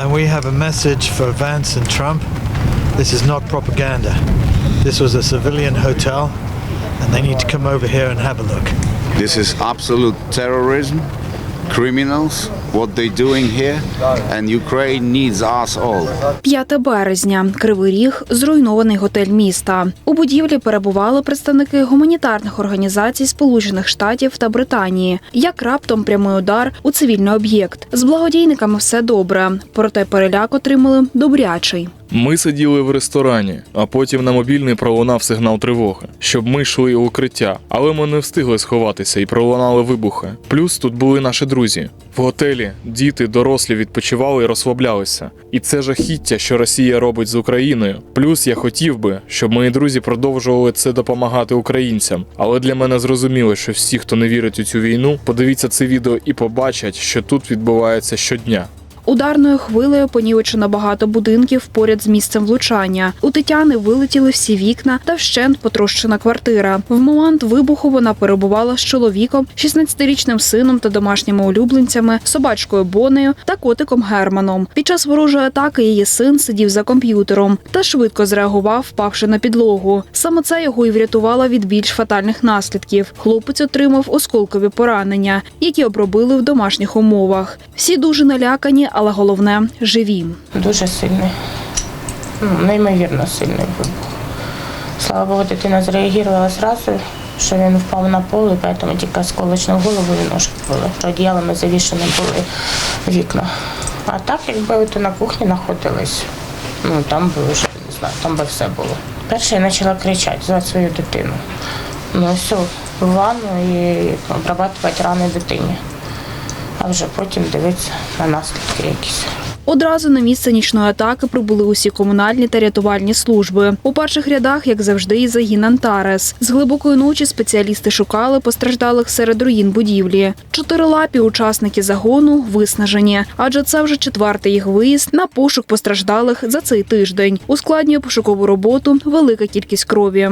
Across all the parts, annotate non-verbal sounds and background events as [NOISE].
And we have a message for Vance and Trump. This is not propaganda. This was a civilian hotel, and they need to come over here and have a look. This is absolute terrorism, criminals, what they're doing here, and Ukraine needs us all. 5 березня. Кривий Ріг – зруйнований готель міста. У будівлі перебували представники гуманітарних організацій Сполучених Штатів та Британії. Як раптом прямий удар у цивільний об'єкт. З благодійниками все добре, проте переляк отримали добрячий. Ми сиділи в ресторані, а потім на мобільний пролунав сигнал тривоги, щоб ми йшли у укриття, але ми не встигли сховатися і пролунали вибухи. Плюс тут були наші друзі. В готелі діти, дорослі відпочивали і розслаблялися. І це жахіття, що Росія робить з Україною. Плюс я хотів би, щоб мої друзі продовжували це допомагати українцям. Але для мене зрозуміло, що всі, хто не вірить у цю війну, подивіться це відео і побачать, що тут відбувається щодня. Ударною хвилею понівечено багато будинків поряд з місцем влучання. У Тетяни вилетіли всі вікна та вщент потрощена квартира. В момент вибуху вона перебувала з чоловіком, 16-річним сином та домашніми улюбленцями, собачкою Бонею та котиком Германом. Під час ворожої атаки її син сидів за комп'ютером та швидко зреагував, впавши на підлогу. Саме це його і врятувало від більш фатальних наслідків. Хлопець отримав осколкові поранення, які обробили в домашніх умовах. Всі дуже налякані, але головне живі. Дуже сильний. Ну, неймовірно сильний вибух. Слава Богу, дитина зреагувала зразу, що він впав на пол, і тому тільки осколочну голову і ножки були. Одіялами завішені були вікна. А так, якби ти на кухні знаходились, ну там би вже не знаю, там би все було. Перше я почала кричати, звати свою дитину. Ну все, в ванну і обрабатувати рани дитині. А вже потім дивитися на наслідки якісь. Одразу на місце нічної атаки прибули усі комунальні та рятувальні служби. У перших рядах, як завжди, і загін Антарес. З глибокої ночі спеціалісти шукали постраждалих серед руїн будівлі. Чотирилапі учасники загону виснажені, адже це вже четвертий їх виїзд на пошук постраждалих за цей тиждень. Ускладнює пошукову роботу велика кількість крові.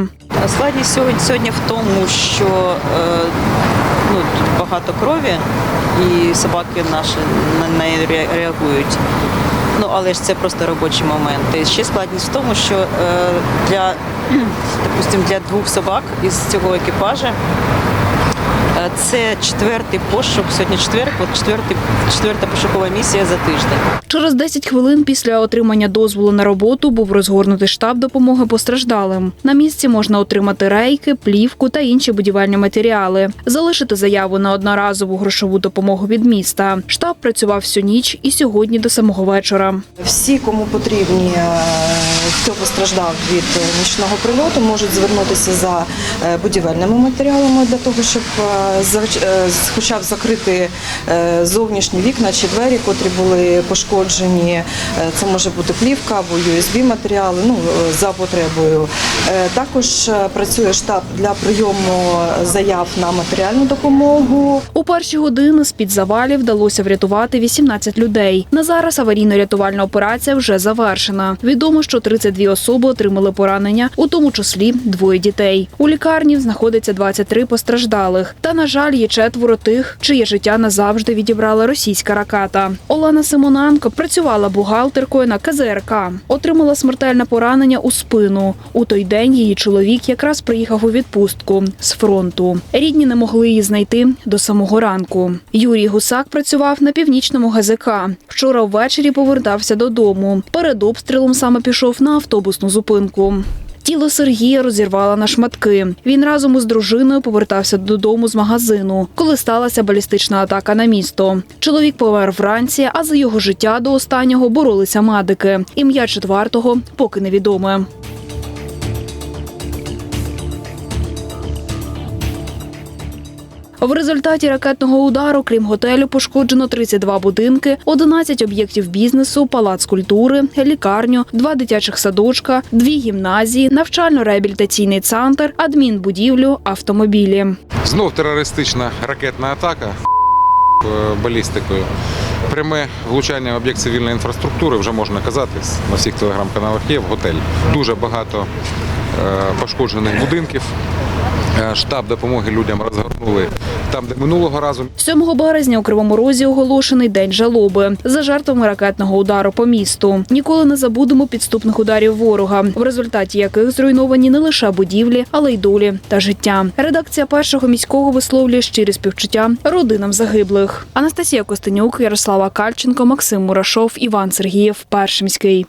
Складність сьогодні, сьогодні в тому, що е, ну, тут багато крові, і собаки наші на неї реагують. Ну, але ж це просто робочі моменти. Ще складність в тому, що е, для, [CLEARS THROAT] допустим, для двох собак із цього екіпажа це четвертий пошук, сьогодні четвер, от четвертий, четверта пошукова місія за тиждень. Через 10 хвилин після отримання дозволу на роботу був розгорнутий штаб допомоги постраждалим. На місці можна отримати рейки, плівку та інші будівельні матеріали, залишити заяву на одноразову грошову допомогу від міста. Штаб працював всю ніч і сьогодні до самого вечора. Всі, кому потрібні, е, хто постраждав від нічного прильоту, можуть звернутися за е, будівельними матеріалами для того, щоб е, хоча б закрити е, зовнішні вікна чи двері, котрі були пошкоджені. Е, Це може бути плівка або USB матеріали, ну е, за потребою. Е, Також е, працює штаб для прийому заяв на матеріальну допомогу. У перші години з під завалів вдалося врятувати 18 людей. На зараз аварійно-рятувальна операція вже завершена. Відомо, що 32 особи отримали поранення, у тому числі двоє дітей. У лікарні знаходиться 23 постраждалих. Та на жаль, є четверо тих, чиє життя назавжди відібрала російська ракета. Олена Симоненко працювала бухгалтеркою на КЗРК. Отримала смертельне поранення у спину. У той день її чоловік якраз приїхав у відпустку з фронту. Рідні не могли її знайти до самого ранку. Юрій Гусак працював на північному ГЗК. Вчора ввечері повертався додому. Перед обстрілом саме пішов на автобусну зупинку. Тіло Сергія розірвало на шматки. Він разом із дружиною повертався додому з магазину, коли сталася балістична атака на місто. Чоловік помер вранці, а за його життя до останнього боролися медики. Ім'я четвертого поки невідоме. В результаті ракетного удару, крім готелю, пошкоджено 32 будинки, 11 об'єктів бізнесу, палац культури, лікарню, два дитячих садочка, дві гімназії, навчально-реабілітаційний центр, адмінбудівлю, автомобілі. Знов терористична ракетна атака е, балістикою. Пряме влучання в об'єкт цивільної інфраструктури, вже можна казати, на всіх телеграм-каналах є в готель. Дуже багато пошкоджених будинків. Е, Штаб допомоги людям розгорнули там, де минулого разу 7 березня у Кривому Розі оголошений день жалоби за жертвами ракетного удару по місту. Ніколи не забудемо підступних ударів ворога, в результаті яких зруйновані не лише будівлі, але й долі та життя. Редакція першого міського висловлює щирі співчуття родинам загиблих. Анастасія Костенюк, Ярослава Кальченко, Максим Мурашов, Іван Сергієв. Перший міський.